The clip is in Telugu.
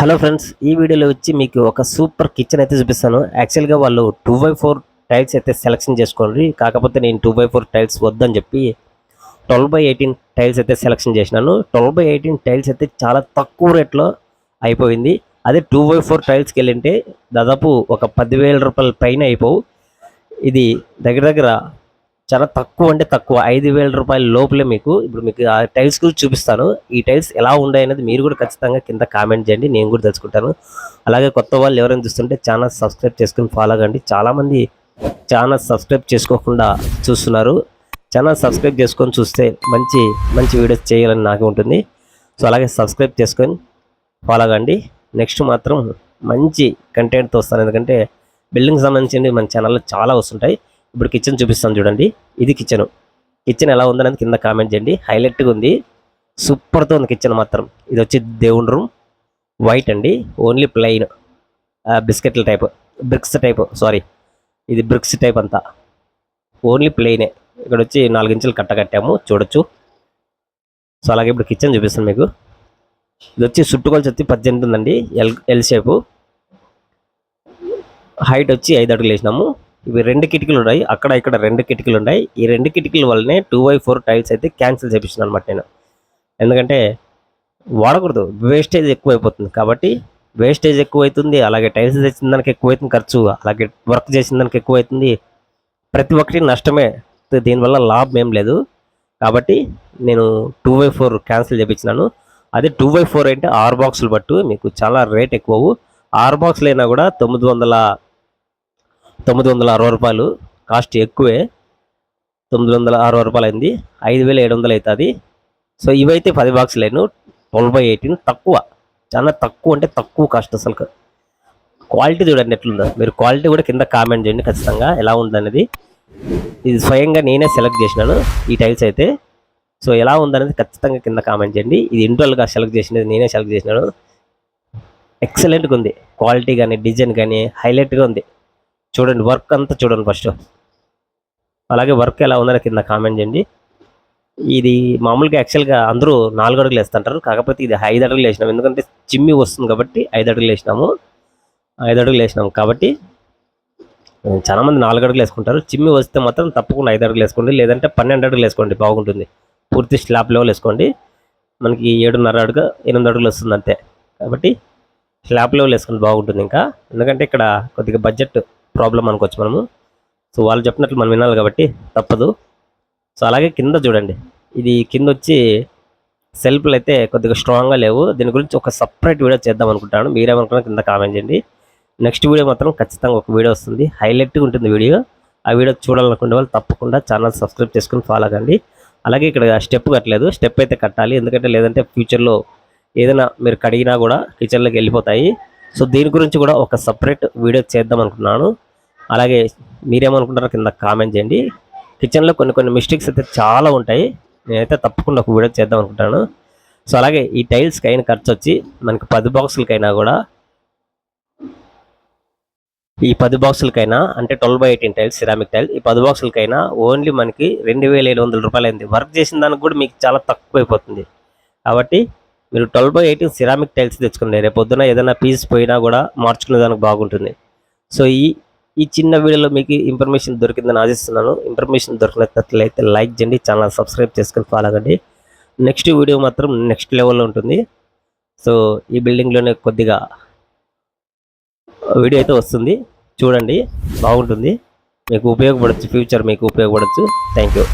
హలో ఫ్రెండ్స్ ఈ వీడియోలో వచ్చి మీకు ఒక సూపర్ కిచెన్ అయితే చూపిస్తాను. యాక్చువల్గా వాళ్ళు టూ బై ఫోర్ టైల్స్ అయితే సెలెక్షన్ చేసుకోండి. కాకపోతే నేను టూ బై ఫోర్ టైల్స్ వద్దని చెప్పి ట్వెల్వ్ బై ఎయిటీన్ టైల్స్ అయితే సెలెక్షన్ చేసినాను. ట్వెల్వ్ బై ఎయిటీన్ టైల్స్ అయితే చాలా తక్కువ రేట్లో అయిపోయింది. అదే టూ బై ఫోర్ టైల్స్కి వెళ్ళింటే దాదాపు ఒక పదివేల రూపాయల పైన అయిపోవు. ఇది దగ్గర దగ్గర చాలా తక్కువ అంటే తక్కువ. ఐదు వేల రూపాయల లోపలే మీకు ఇప్పుడు మీకు ఆ టైల్స్ గురించి చూపిస్తాను. ఈ టైల్స్ ఎలా ఉన్నాయి అనేది మీరు కూడా ఖచ్చితంగా కింద కామెంట్ చేయండి. నేను కూడా తెలుసుకుంటాను. అలాగే కొత్త వాళ్ళు ఎవరైనా చూస్తుంటే ఛానల్ సబ్స్క్రైబ్ చేసుకుని ఫాలో కండి. చాలామంది ఛానల్ సబ్స్క్రైబ్ చేసుకోకుండా చూస్తున్నారు. ఛానల్ సబ్స్క్రైబ్ చేసుకొని చూస్తే మంచి మంచి వీడియోస్ చేయాలని నాకు ఉంటుంది. సో అలాగే సబ్స్క్రైబ్ చేసుకొని ఫాలో కండి. నెక్స్ట్ మాత్రం మంచి కంటెంట్తో వస్తాను. ఎందుకంటే బిల్డింగ్ సంబంధించి మన ఛానల్లో చాలా వస్తుంటాయి. ఇప్పుడు కిచెన్ చూపిస్తాను చూడండి. ఇది కిచెన్ కిచెన్ ఎలా ఉందనేది కింద కామెంట్ చేయండి. హైలైట్గా ఉంది. సూపర్తో ఉంది కిచెన్ మాత్రం. ఇది వచ్చి దేవుని రూమ్ వైట్ అండి. ఓన్లీ ప్లెయిన్ బిస్కెట్ల టైప్ బ్రిక్స్ టైప్ సారీ ఇది బ్రిక్స్ టైప్ అంతా. ఓన్లీ ప్లెయినే ఇక్కడ వచ్చి నాలుగు ఇంచులు కట్ట కట్టాము. చూడొచ్చు. సో అలాగే ఇప్పుడు కిచెన్ చూపిస్తాను మీకు. ఇది వచ్చి చుట్టుకొలసి వచ్చి పద్దెనిమిది ఉందండి. ఎల్ ఎల్ షేపు హైట్ వచ్చి ఐదు అడుగులు వేసినాము. ఇవి రెండు కిటికీలు ఉన్నాయి అక్కడ ఇక్కడ రెండు కిటికీలు ఉన్నాయి ఈ రెండు కిటికీల వల్లనే టూ బై ఫోర్ టైల్స్ అయితే క్యాన్సిల్ చేపించాను అనమాట నేను. ఎందుకంటే వాడకూడదు. వేస్టేజ్ ఎక్కువ అయిపోతుంది కాబట్టి వేస్టేజ్ ఎక్కువ అవుతుంది అలాగే టైల్స్ తెచ్చిన దానికి ఎక్కువ అవుతుంది ఖర్చు. అలాగే వర్క్ చేసిన దానికి ఎక్కువ అవుతుంది ప్రతి ఒక్కటి నష్టమే. దీనివల్ల లాభం ఏం లేదు. కాబట్టి నేను టూ బై ఫోర్ క్యాన్సిల్ చేయించినాను అదే టూ బై ఫోర్ అంటే ఆరు బాక్సులు బట్టు మీకు చాలా రేట్ ఎక్కువ ఆరు బాక్సులు అయినా కూడా తొమ్మిది వందల తొమ్మిది వందల అరవై రూపాయలు. కాస్ట్ ఎక్కువే. తొమ్మిది వందల అరవై రూపాయలు అయింది. ఐదు వేల ఏడు వందలు అవుతుంది. సో ఇవైతే పది బాక్సులేను ట్వెల్వ్ బై ఎయిటీన్ తక్కువ. చాలా తక్కువ అంటే తక్కువ కాస్ట్ అసలు. క్వాలిటీ చూడండి ఎట్లుందో. మీరు క్వాలిటీ కూడా కింద కామెంట్ చేయండి ఖచ్చితంగా. ఎలా ఉందనేది. ఇది స్వయంగా నేనే సెలెక్ట్ చేసినాను ఈ టైల్స్ అయితే. సో ఎలా ఉందనేది ఖచ్చితంగా కింద కామెంట్ చేయండి. ఇది ఇంటర్వల్గా సెలెక్ట్ చేసినది నేనే సెలెక్ట్ చేసినాను. ఎక్సలెంట్గా ఉంది. క్వాలిటీ కానీ డిజైన్ కానీ హైలైట్గా ఉంది. చూడండి వర్క్ అంతా చూడండి ఫస్ట్ అలాగే వర్క్ ఎలా ఉందని కింద కామెంట్ చేయండి. ఇది మామూలుగా యాక్చువల్గా అందరూ నాలుగు అడుగులు వేస్తుంటారు. కాకపోతే ఇది ఐదు అడుగులు వేసినాం ఎందుకంటే చిమ్మి వస్తుంది కాబట్టి ఐదు అడుగులు వేసినాము. ఐదు అడుగులు వేసినాం కాబట్టి చాలామంది నాలుగు అడుగులు వేసుకుంటారు. చిమ్మి వస్తే మాత్రం తప్పకుండా ఐదు అడుగులు వేసుకోండి. లేదంటే పన్నెండు అడుగులు వేసుకోండి. బాగుంటుంది. పూర్తి స్లాబ్ లెవెల్ వేసుకోండి. మనకి ఏడున్నర అడుగు ఎనిమిది అడుగులు వస్తుంది అంతే. కాబట్టి స్లాబ్ లెవెల్ వేసుకుంటే బాగుంటుంది ఇంకా. ఎందుకంటే ఇక్కడ కొద్దిగా బడ్జెట్ ప్రాబ్లం అనుకోవచ్చు మనము. సో వాళ్ళు చెప్పినట్లు మనం వినాలి కాబట్టి తప్పదు. సో అలాగే కింద చూడండి. ఇది కింద వచ్చి సెల్ఫ్లు అయితే కొద్దిగా స్ట్రాంగ్గా లేవు. దీని గురించి ఒక సపరేట్ వీడియో చేద్దాం అనుకుంటాను మీరేమనుకున్నా కింద కామెంట్ చేయండి. నెక్స్ట్ వీడియో మాత్రం ఖచ్చితంగా ఒక వీడియో వస్తుంది. హైలైట్గా ఉంటుంది వీడియో. ఆ వీడియో చూడాలనుకునే వాళ్ళు తప్పకుండా ఛానల్ సబ్స్క్రైబ్ చేసుకుని ఫాలో కండి. అలాగే ఇక్కడ స్టెప్ కట్టలేదు. స్టెప్ అయితే కట్టాలి. ఎందుకంటే లేదంటే ఫ్యూచర్లో ఏదైనా మీరు కడిగినా కూడా కిచెన్లోకి వెళ్ళిపోతాయి. సో దీని గురించి కూడా ఒక సపరేట్ వీడియో చేద్దాం అనుకున్నాను అలాగే మీరేమనుకుంటారో కింద కామెంట్ చేయండి. కిచెన్లో కొన్ని కొన్ని మిస్టేక్స్ అయితే చాలా ఉంటాయి. నేనైతే తప్పకుండా ఒక వీడియో చేద్దాం అనుకుంటాను సో అలాగే ఈ టైల్స్కి అయిన ఖర్చు వచ్చి మనకి పది బాక్సులకైనా కూడా ఈ పది బాక్సులకైనా అంటే twelve by eighteen tiles ceramic tile ఈ పది బాక్సులకైనా ఓన్లీ మనకి రెండు వేల ఏడు వందల రూపాయలు అయింది వర్క్ చేసిన దానికి కూడా మీకు చాలా తక్కువ అయిపోతుంది కాబట్టి మీరు twelve by eighteen ceramic tiles తెచ్చుకోండి రేపు పొద్దున ఏదైనా పీస్ పోయినా కూడా మార్చుకునే దానికి బాగుంటుంది. సో ఈ ఈ చిన్న వీడియోలో మీకు ఇన్ఫర్మేషన్ దొరికిందని ఆశిస్తున్నాను. ఇన్ఫర్మేషన్ దొరికినట్లయితే లైక్ చేయండి ఛానల్ సబ్స్క్రైబ్ చేసుకొని ఫాలో అవ్వండి. నెక్స్ట్ వీడియో మాత్రం నెక్స్ట్ లెవెల్లో ఉంటుంది. సో ఈ బిల్డింగ్లోనే కొద్దిగా వీడియో అయితే వస్తుంది. చూడండి బాగుంటుంది. మీకు ఉపయోగపడచ్చు ఫ్యూచర్ మీకు ఉపయోగపడచ్చు. Thank you.